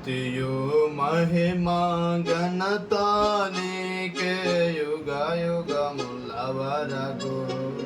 મૂર્તિઓ મહિમા ગણતાની કે યુગા યુગા મુલાવા રાખો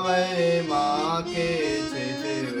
Savai Ma Ke Chitire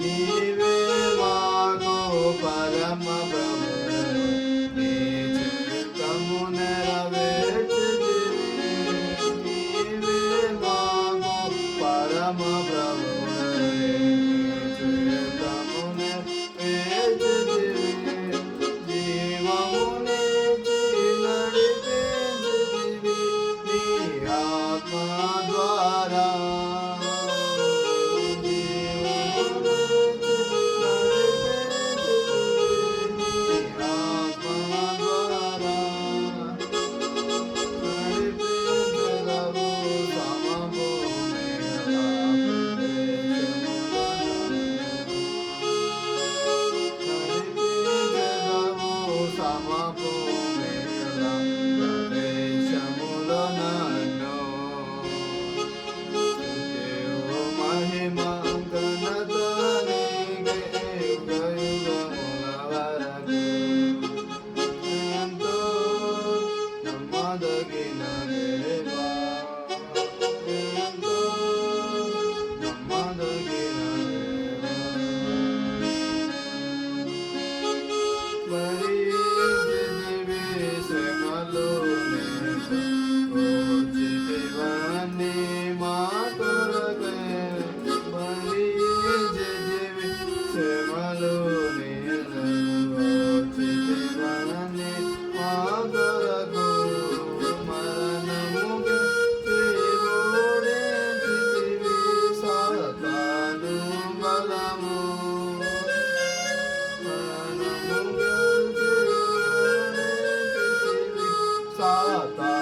నీవే మాకు పరమ the sa